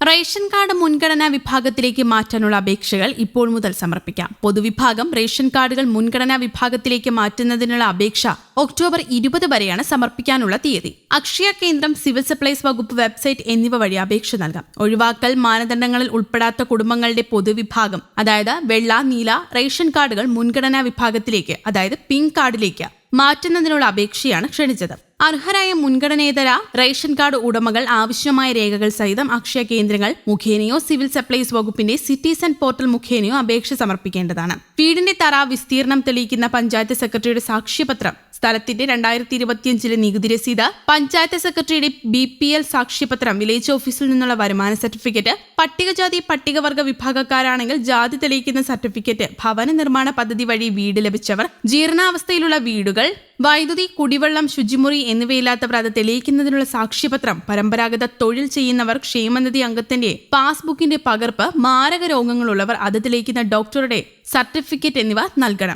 Ration card മുൻഗണനാ വിഭാഗത്തിലേക്ക് മാറ്റാനുള്ള അപേക്ഷകൾ ഇപ്പോൾ മുതൽ സമർപ്പിക്കാം. പൊതുവിഭാഗം റേഷൻ കാർഡുകൾ മുൻഗണനാ വിഭാഗത്തിലേക്ക് മാറ്റുന്നതിനുള്ള അപേക്ഷ ഒക്ടോബർ ഇരുപത് വരെയാണ് സമർപ്പിക്കാനുള്ള തീയതി. അക്ഷയ കേന്ദ്രം സിവിൽ സപ്ലൈസ് വകുപ്പ് വെബ്സൈറ്റ് എന്നിവ വഴി അപേക്ഷ നൽകാം. ഒഴിവാക്കൽ മാനദണ്ഡങ്ങളിൽ ഉൾപ്പെടാത്ത കുടുംബങ്ങളുടെ പൊതുവിഭാഗം അതായത് വെള്ള നീല റേഷൻ കാർഡുകൾ മുൻഗണനാ വിഭാഗത്തിലേക്ക് അതായത് പിങ്ക് കാർഡിലേക്ക് മാറ്റുന്നതിനുള്ള അപേക്ഷയാണ് ക്ഷണിച്ചത്. അർഹരായ മുൻഗണനേതര റേഷൻ കാർഡ് ഉടമകൾ ആവശ്യമായ രേഖകൾ സഹിതം അക്ഷയ കേന്ദ്രങ്ങൾ മുഖേനയോ സിവിൽ സപ്ലൈസ് വകുപ്പിന്റെ സിറ്റിസൺ പോർട്ടൽ മുഖേനയോ അപേക്ഷ സമർപ്പിക്കേണ്ടതാണ്. വീടിന്റെ തറ വിസ്തീർണം തെളിയിക്കുന്ന പഞ്ചായത്ത് സെക്രട്ടറിയുടെ സാക്ഷ്യപത്രം സ്ഥലത്തിന്റെ രണ്ടായിരത്തി ഇരുപത്തിയഞ്ചിലെ നികുതി രസീത് പഞ്ചായത്ത് സെക്രട്ടറിയുടെ ബി പി എൽ സാക്ഷ്യപത്രം വില്ലേജ് ഓഫീസിൽ നിന്നുള്ള വരുമാന സർട്ടിഫിക്കറ്റ് പട്ടികജാതി പട്ടികവർഗ വിഭാഗക്കാരാണെങ്കിൽ ജാതി തെളിയിക്കുന്ന സർട്ടിഫിക്കറ്റ് ഭവന നിർമ്മാണ പദ്ധതി വഴി വീട് ലഭിച്ചവർ ജീർണാവസ്ഥയിലുള്ള വീടുകൾ വൈദ്യുതി കുടിവെള്ളം ശുചിമുറി എന്നിവയില്ലാത്തവർ അത് തെളിയിക്കുന്നതിനുള്ള സാക്ഷ്യപത്രം പരമ്പരാഗത തൊഴിൽ ചെയ്യുന്നവർ ക്ഷേമനിധി അംഗത്തിന്റെ പാസ്ബുക്കിന്റെ പകർപ്പ് മാരക രോഗങ്ങളുള്ളവർ അത് തെളിയിക്കുന്ന ഡോക്ടറുടെ സർട്ടിഫിക്കറ്റ് എന്നിവ നൽകണം.